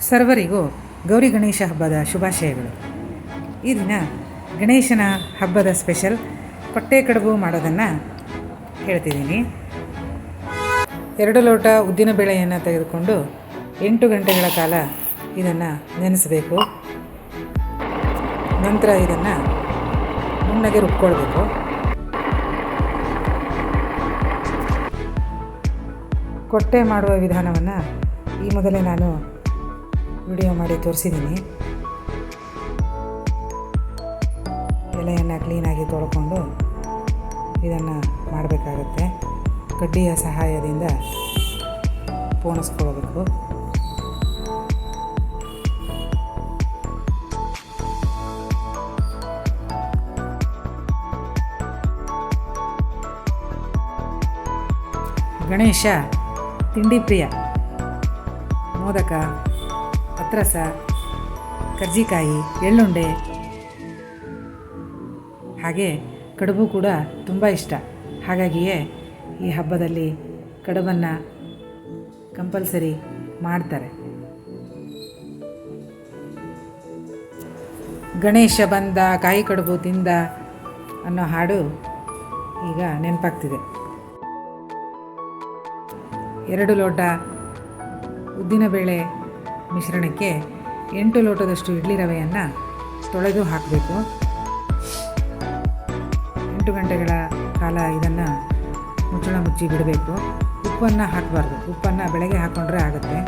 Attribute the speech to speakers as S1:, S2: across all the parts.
S1: ಸರ್ವರಿಗೂ ಗೌರಿ ಗಣೇಶ ಹಬ್ಬದ ಶುಭಾಶಯಗಳು. ಈ ದಿನ ಗಣೇಶನ ಹಬ್ಬದ ಸ್ಪೆಷಲ್ ಕೊಟ್ಟೆ ಕಡುಬು ಮಾಡೋದನ್ನು ಹೇಳ್ತಿದ್ದೀನಿ. ಎರಡು ಲೋಟ ಉದ್ದಿನ ಬೇಳೆಯನ್ನು ತೆಗೆದುಕೊಂಡು ಎಂಟು ಗಂಟೆಗಳ ಕಾಲ ಇದನ್ನು ನೆನೆಸಬೇಕು. ನಂತರ ಇದನ್ನು ನುಣ್ಣಗೆ ರುಬ್ಕೊಳ್ಬೇಕು. ಕೊಟ್ಟೆ ಮಾಡುವ ವಿಧಾನವನ್ನು ಈ ಮೊದಲೇ ನಾನು ವಿಡಿಯೋ ಮಾಡಿ ತೋರಿಸಿದ್ದೀನಿ. ಎಲೆಯನ್ನು ಕ್ಲೀನಾಗಿ ತೊಳ್ಕೊಂಡು ಇದನ್ನು ಮಾಡಬೇಕಾಗತ್ತೆ. ಕಡ್ಡಿಯ ಸಹಾಯದಿಂದ ಪೋಣಿಸ್ಕೊಳ್ಬೇಕು ಗಣೇಶ, ತಿಂಡಿ ಪ್ರಿಯ. ಮೋದಕ. ಪತ್ರಸ ಕರ್ಜಿಕಾಯಿ, ಎಳ್ಳುಂಡೆ. ಹಾಗೆ ಕಡುಬು ಕೂಡ ತುಂಬ ಇಷ್ಟ. ಹಾಗಾಗಿಯೇ ಈ ಹಬ್ಬದಲ್ಲಿ ಕಡುಬನ್ನು ಕಂಪಲ್ಸರಿ ಮಾಡ್ತಾರೆ. ಗಣೇಶ ಬಂದ, ಕಾಯಿ ಕಡುಬು ತಿಂದ ಅನ್ನೋ ಹಾಡು ಈಗ ನೆನಪಾಗ್ತಿದೆ. ಎರಡು ಲೋಟ ಉದ್ದಿನಬೇಳೆ ಮಿಶ್ರಣಕ್ಕೆ ಎಂಟು ಲೋಟದಷ್ಟು ಇಡ್ಲಿ ರವೆಯನ್ನು ತೊಳೆದು ಹಾಕಬೇಕು. ಎಂಟು ಗಂಟೆಗಳ ಕಾಲ ಇದನ್ನು ಮುಚ್ಚಳ ಮುಚ್ಚಿ ಬಿಡಬೇಕು. ಉಪ್ಪನ್ನು ಹಾಕಬಾರ್ದು. ಉಪ್ಪನ್ನು ಬೆಳಗ್ಗೆ ಹಾಕ್ಕೊಂಡ್ರೆ ಆಗುತ್ತೆ.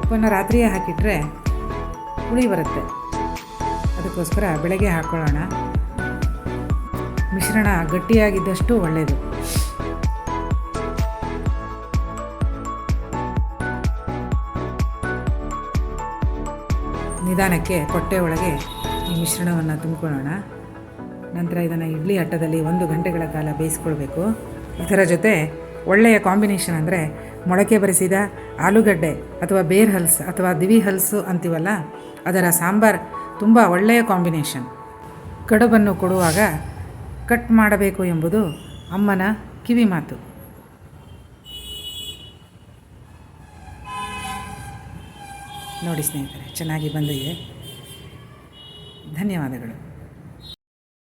S1: ಉಪ್ಪನ್ನು ರಾತ್ರಿಯೇ ಹಾಕಿಟ್ರೆ ಹುಳಿ ಬರುತ್ತೆ. ಅದಕ್ಕೋಸ್ಕರ ಬೆಳಗ್ಗೆ ಹಾಕ್ಕೊಳ್ಳೋಣ ಮಿಶ್ರಣ ಗಟ್ಟಿಯಾಗಿದ್ದಷ್ಟು ಒಳ್ಳೆಯದು ನಿಧಾನಕ್ಕೆ ಕೊಟ್ಟೆ ಒಳಗೆ ಈ ಮಿಶ್ರಣವನ್ನು ತುಂಬಿಕೊಳ್ಳೋಣ. ನಂತರ ಇದನ್ನು ಇಡ್ಲಿ ಅಟ್ಟದಲ್ಲಿ ಒಂದು ಗಂಟೆಗಳ ಕಾಲ ಬೇಯಿಸ್ಕೊಳ್ಬೇಕು. ಇದರ ಜೊತೆ ಒಳ್ಳೆಯ ಕಾಂಬಿನೇಷನ್ ಅಂದರೆ ಮೊಳಕೆ ಬರೆಸಿದ ಆಲೂಗಡ್ಡೆ ಅಥವಾ ಬೇರ್ ಹಲ್ಸ್ ಅಥವಾ ದಿವಿ ಹಲ್ಸು ಅಂತೀವಲ್ಲ, ಅದರ ಸಾಂಬಾರ್ ತುಂಬ ಒಳ್ಳೆಯ ಕಾಂಬಿನೇಷನ್. ಕಡುಬನ್ನು ಕೊಡುವಾಗ ಕಟ್ ಮಾಡಬೇಕು ಎಂಬುದು ಅಮ್ಮನ ಕಿವಿ ಮಾತು. ನೋಡಿ ಸ್ನೇಹಿತರೆ ಚೆನ್ನಾಗಿ ಬಂದಿದೆ. ಧನ್ಯವಾದಗಳು.